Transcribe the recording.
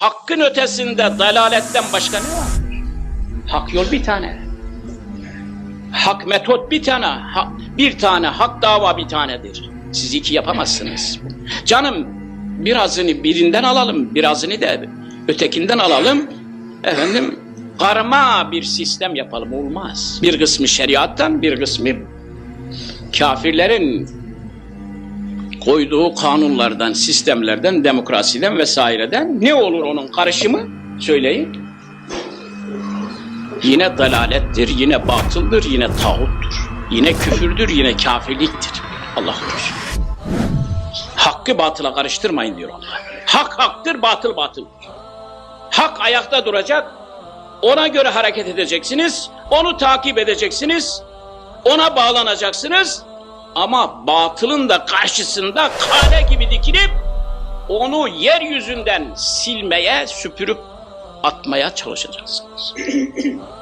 Hakkın ötesinde dalaletten başka ne var? Hak yol bir tane. Hak metot bir tane. Ha- bir tane hak dava bir tanedir. Siz iki yapamazsınız. Canım birazını birinden alalım, birazını da ötekinden alalım. Efendim karma bir sistem yapalım olmaz. Bir kısmı şeriattan, bir kısmı kafirlerin koyduğu kanunlardan, sistemlerden, demokrasiden vesaireden ne olur onun karışımı? Söyleyin. Yine dalalettir, yine batıldır, yine tağuttur. Yine küfürdür, yine kafirliktir. Allah korusun. Hakkı batıla karıştırmayın diyor Allah. Hak haktır, batıl batıldır. Hak ayakta duracak, ona göre hareket edeceksiniz, onu takip edeceksiniz, ona bağlanacaksınız. Ama batılın da karşısında kale gibi dikilip onu yeryüzünden silmeye, süpürüp atmaya çalışacaksınız.